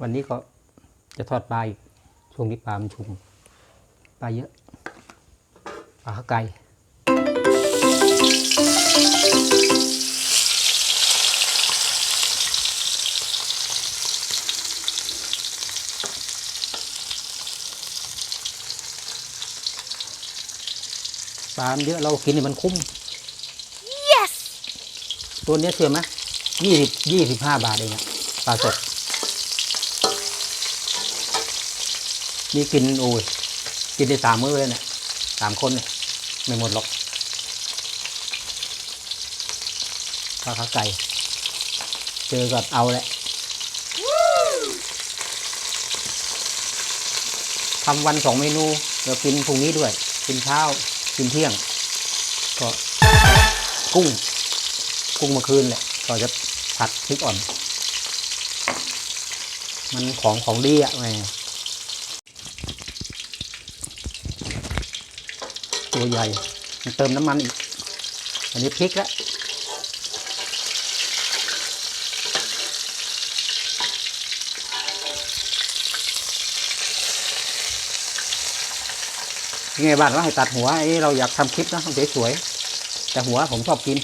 วันนี้ก็จะทอดปลาอีกช่วงนี้ปลามันชุมปลาเยอะปลาข้าวไก่ปลามันเยอะเรากินนี่มันคุ้ม Yes! ตัวเนี้ยเชื่อไหมยี่สิบยี่สิบห้าบาทเองอะปลาสด นี่กินโอ้ยกินได้สามมื้อเลยเนี่ยสามคนเนี่ยไม่หมดหรอกปลาขาไก่ เจอกับเอาแหละทำวันสองเมนูเดี๋ยวกินพรุ่งนี้ด้วย กินเช้า กินเที่ยง ก็กุ้ง กุ้งเมื่อคืนแหละ ก็จะผัดพริกอ่อน มันของของดีอะแห ตัวใหญ่ มันเติมน้ำมันอีก อันนี้พริกแล้วยังไงบ้านว่าให้ตัดหัวไอ้เราอยากทำคลิปนะสวยๆแต่หัวผมชอบกิน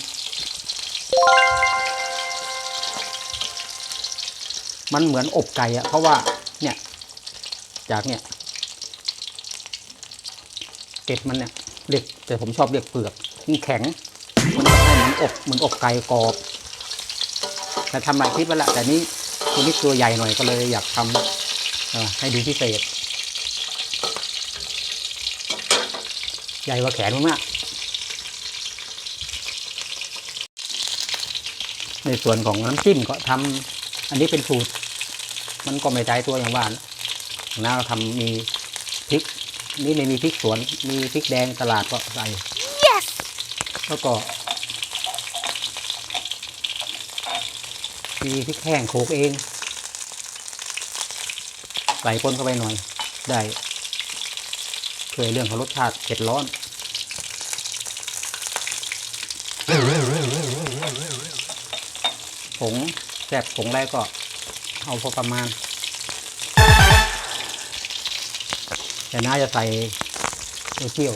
มันเหมือนอบไก่อะเพราะว่าเนี่ยจากเนี่ยเกล็ดมันเนี่ย เรียกแต่ผมชอบเรียกเปลือกมันแข็ง มันก็ให้เหมือนอบเหมือนอบไก่กรอบแต่ทำมาคลิปแล้วละแต่นี้ตัวนี้ตัวใหญ่หน่อยก็เลยอยากทำให้ดูพิเศษ ใหญ่กว่าแขนมอะในส่วนของน้ำจิ้มก็ทำอันนี้เป็นสูตร มันก็ไม่ใจตัวอย่างว่านะน้าเราทำมีพริก นี่ไม่มีพริกสวน มีพริกแดงตลาดก็ใส่ Yes! แล้วก็ มีพริกแห้งโขลกเองใส่คนเข้าไปหน่อย ได้ช่วยเรื่องของรสชาติเผ็ดร้อนผงแซ่บผงอะไรก็เอาพอประมาณ แต่น้าจะใส่เที่ยว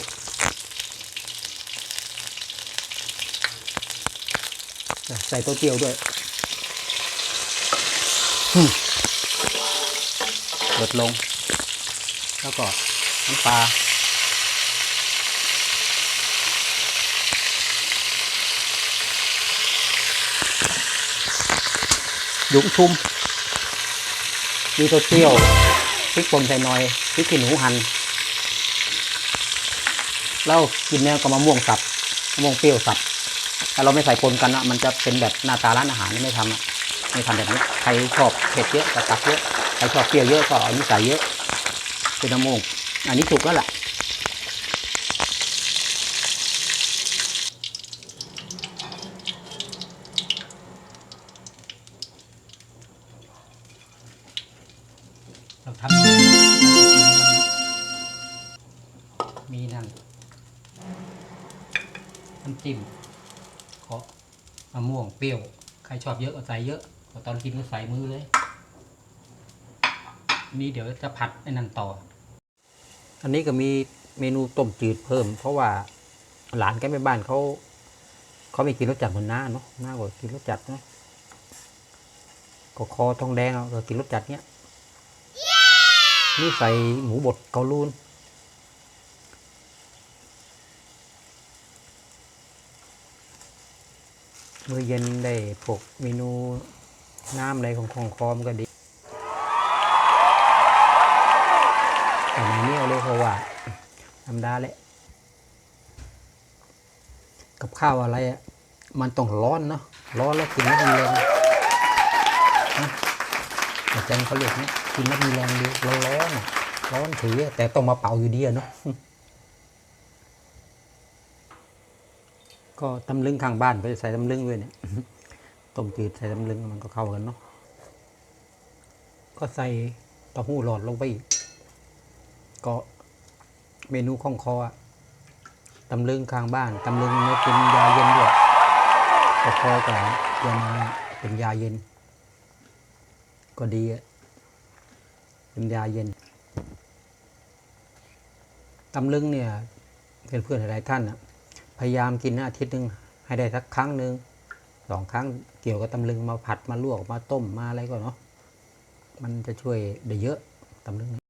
ใส่ตัวเจียวด้วยอืมลดลง แล้วก็น้ำปลายุ้งชุ่มมีตัวเที่ยวพริกป่นใส่หน่อย พริกขี้หนูหัน่นแล้วกินเนี่ยก็มะม่วงสับมะม่วงเปรี้ยวสับถ้าเราไม่ใส่ปนกันอะมันจะเป็นแบบหน้าตาร้านอาหารไม่ทำอะไม่ทำแบบนี้ใครชอบเผ็ดเยอะก็ตักเยอะใครชอบเปรี้ยวเยอะก็เอาอันนี้ใส่เยอะเป็นมะม่วงอันนี้ถูกแล้วล่ะเราทำ จิ้มก็มะม่วงเปรี้ยว ใครชอบเยอะก็ใส่เยอะพอตอนกินก็ใส่มือเลย นี่เดี๋ยวจะผัดไอ้นั่นต่อ อันนี้ก็มีเมนูต้มจืดเพิ่ม เพราะว่าหลานแกแม่บ้านเขาเขาไม่กินรสจัดเหมือนน้าเนาะน้าก็กินรสจัดเนาะก็คอทองแดงเอาก็กินรสจัดเนี้ยนี่ใส่หมูบดเกาลูน มื้อเย็นได้พวกเมนูน้ำอะไรของของคอมก็ดีแต่ในนี้เอาเลยเพราะว่าธรรมดาแหละกับข้าวอะไรอะมันต้องร้อนเนาะร้อนแล้วกินแล้วมีแรงนะอาจารย์เขาเรียกนี่กินแล้วมีแรงดีร้อนร้อนๆอะร้อนถือแต่ต้องมาเป่าอยู่ดีอะเนาะ ก็ตำลึงข้างบ้านก็จะใส่ตำลึงด้วยเนี่ยต้มจืดใส่ตำลึงมันก็เข้ากันเนาะก็ใส่เต้าหู้หลอดลงไปอีกก็เมนูข้องคออะตำลึงข้างบ้านตำลึงเนี่ยเป็นยาเย็นด้วยก็คอกับยานาเป็นยาเย็น ก็ดีอะเป็นยาเย็นตำลึงเนี่ยเป็นเพื่อนหลายๆท่านอะ พยายามกินอาทิตย์หนึ่งให้ได้สักครั้งหนึ่งสองครั้งเกี่ยวกับตำลึงมาผัดมาลวกมาต้มมาอะไรก็เนาะมันจะช่วยได้เยอะตำลึงนี่ย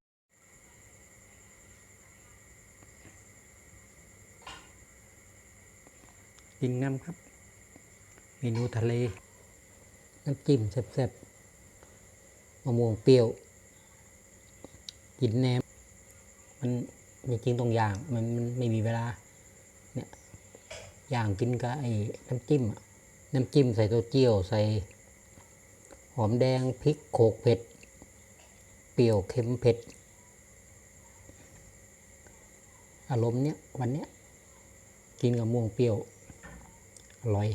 กินน้ำครับ เมนูทะเล น้ำจิ้มแซ่บๆมะม่วงเปรี้ยว กินแหนมมันจริงตรงอย่างมันมันไม่มีเวลา ย่างกินกับไอ้น้ำจิ้ม น้ำจิ้มใส่ตัวเจียวใส่ หอมแดงพริกโขกเผ็ด เปรี้ยวเค็มเผ็ด อารมณ์เนี้ยวันเนี้ยกินกับม่วงเปรี้ยว อร่อย